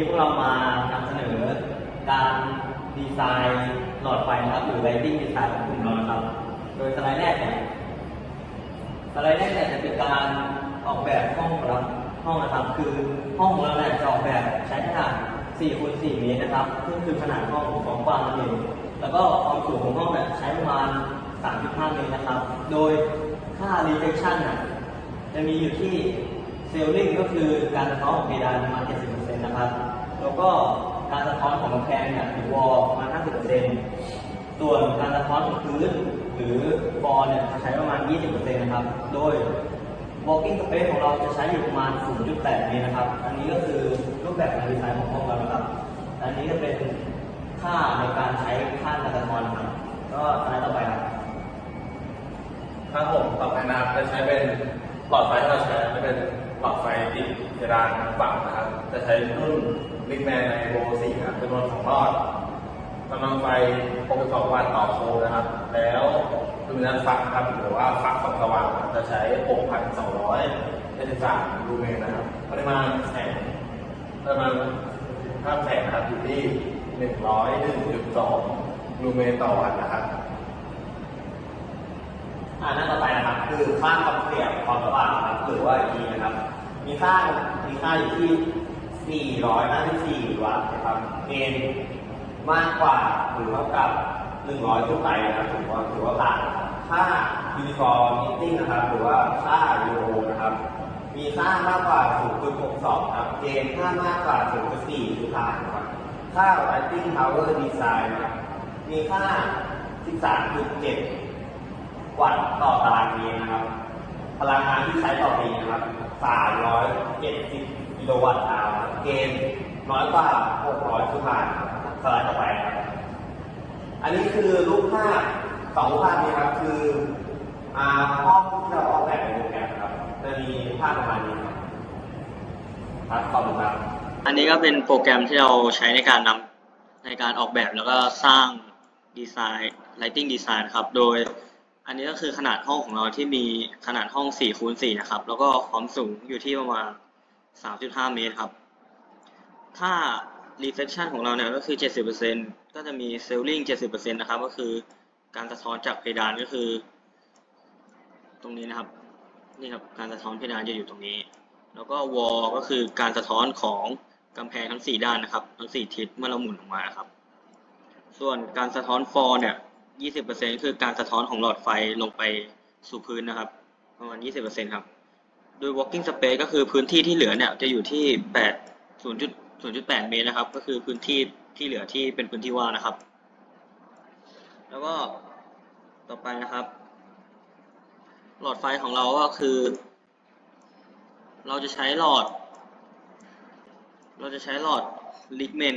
นี้พวกเรามานำเสนอการดีไซน์หลอดไฟนะครับหรือ lighting design ของกลุ่มเรานะครับ โดยสไลด์แรกเนี่ยสไลด์แรกเนี่ยจะเป็นการออกแบบห้องรับห้องนะครับ คือห้องของเราเนี่ยจะออกแบบใช้ขนาด4คูณ4เมตรนะครับซึ่งคือขนาดห้องของกว้างนั่นเองแล้วก็ความสูงของห้องเนี่ยใช้ประมาณ 3.5 เมตรนะครับ โดยค่า reflection น่ะจะมีอยู่ที่เซลลิงก็คือการสะท้อนของเพดานประมาณ70 นะครับ แล้วก็การสะท้อนของกำแพงเนี่ยหรือวอลประมาณ 50%ส่วนการสะท้อนของพื้นหรือฟอลเนี่ยจะใช้ประมาณ 20%นะครับ โดย walking space ของเราจะใช้อยู่ประมาณ 0.8 เมตรนะครับ อันนี้ก็คือรูปแบบการดีไซน์ของห้องเรานะครับ อันนี้จะเป็นค่าในการใช้ค่าการสะท้อนนะครับ ก็สไลด์ต่อไปครับครับผมต่อไปนะครับจะใช้เป็นหลอดไฟที่เราใช้จะเป็นหลอดไฟติดเพดานทั้งฝั่งนะครับ จะใช้รุ่นลิกแมนในโบสี่ครับจำนวนสองหลอดกำลังไฟ62วัตต์ต่อโคนะครับ แล้วลูมินัสฟักครับหรือว่าฟักความสว่างจะใช้ 6,273ลูเมนนะครับ ปริมาณแสงปริมาณภาพแสงนะครับอยู่ที่ 101.2ลูเมนต่อวัตต์นะครับอ่าหน้าต่อไปนะครับคือค่าความเปรียบความสว่างนะครับหรือว่า E นะครับ มีค่ามีค่าอยู่ที่ 454วัตต์นะครับเกณฑ์มากกว่าหรือเท่ากับ 100ขึ้นไปนะครับถือว่าถือว่าผ่านนะครับค่า uniformity นะครับ หรือว่าค่ายูโรนะครับ มีค่ามากกว่า 0.62 ครับ เกณฑ์ค่ามากกว่า 0.4คือผ่านนะครับ ค่า lighting power design นะครับ มีค่า 13.7 วัตต์ต่อตารางเมตรนะครับ พลังงานที่ใช้ต่อปีนะครับ 370กิโลวัตต์อาวร์ครับ เกณฑ์น้อยกว่า 600คือผ่านครับสไลด์ต่อไปครับ อันนี้คือรูปภาพสองรูปภาพนี้ครับ คืออ่าห้องที่เราออกแบบในโปรแกรมครับ จะมีภาพประมาณนี้ครับครับขอบคุณครับ อันนี้ก็เป็นโปรแกรมที่เราใช้ในการนำในการออกแบบแล้วก็สร้างดีไซน์ lighting design นะครับ โดยอันนี้ก็คือขนาดห้องของเราที่มีขนาดห้อง4คูณ4นะครับ แล้วก็ความสูงอยู่ที่ประมาณ 3.5 เมตรครับ ถ้า reflection ของเราเนี่ยก็คือ 70%ก็จะมี ceiling 70%นะครับ ก็คือการสะท้อนจากเพดานก็คือ ตรงนี้นะครับ นี่ครับ การสะท้อนเพดานจะอยู่ตรงนี้ แล้วก็ wall ก็คือการสะท้อนของกำแพงทั้ง 4 ด้านนะครับ ทั้ง 4 ทิศเมื่อเราหมุนออกมาครับ ส่วนการสะท้อน fall เนี่ย 20%คือการสะท้อนของหลอดไฟลงไปสู่พื้นนะครับ ประมาณ 20%ครับ โดย walking space ก็คือพื้นที่ที่เหลือเนี่ยจะอยู่ที่ 8 0.8 เมตรนะครับ ก็คือพื้นที่ที่เหลือที่เป็นพื้นที่ว่างนะครับ แล้วก็ต่อไปนะครับ หลอดไฟของเราก็คือ เราจะใช้หลอด เราจะใช้หลอดลิกเมน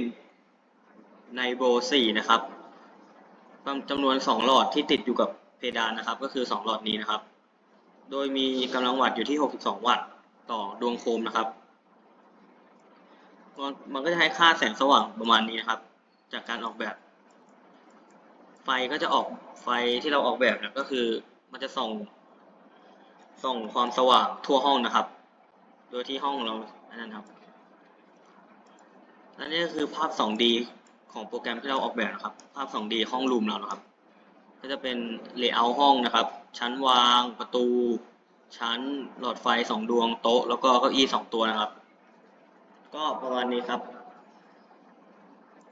ในโบ4นะครับจำนวน 2 หลอดที่ติดอยู่กับเพดานนะครับ ก็คือ 2 หลอดนี้นะครับ โดยมีกำลังวัตต์อยู่ที่ 62 วัตต์ต่อดวงโคมนะครับ มันมันก็จะให้ค่าแสงสว่างประมาณนี้นะครับ จากการออกแบบ ไฟก็จะออกไฟที่เราออกแบบเนี่ยก็คือมันจะส่องส่องความสว่างทั่วห้องนะครับ โดยที่ห้องเราอันนั้นครับและนี่ก็คือภาพ 2D ของโปรแกรมที่เราออกแบบนะครับ ภาพ 2D ห้องรูมเรานะครับ ก็จะเป็น layout ห้องนะครับ ชั้นวางประตู ชั้นหลอดไฟ 2 ดวงโต๊ะ แล้วก็เก้าอี้ 2 ตัวนะครับ ก็ประมาณนี้ครับ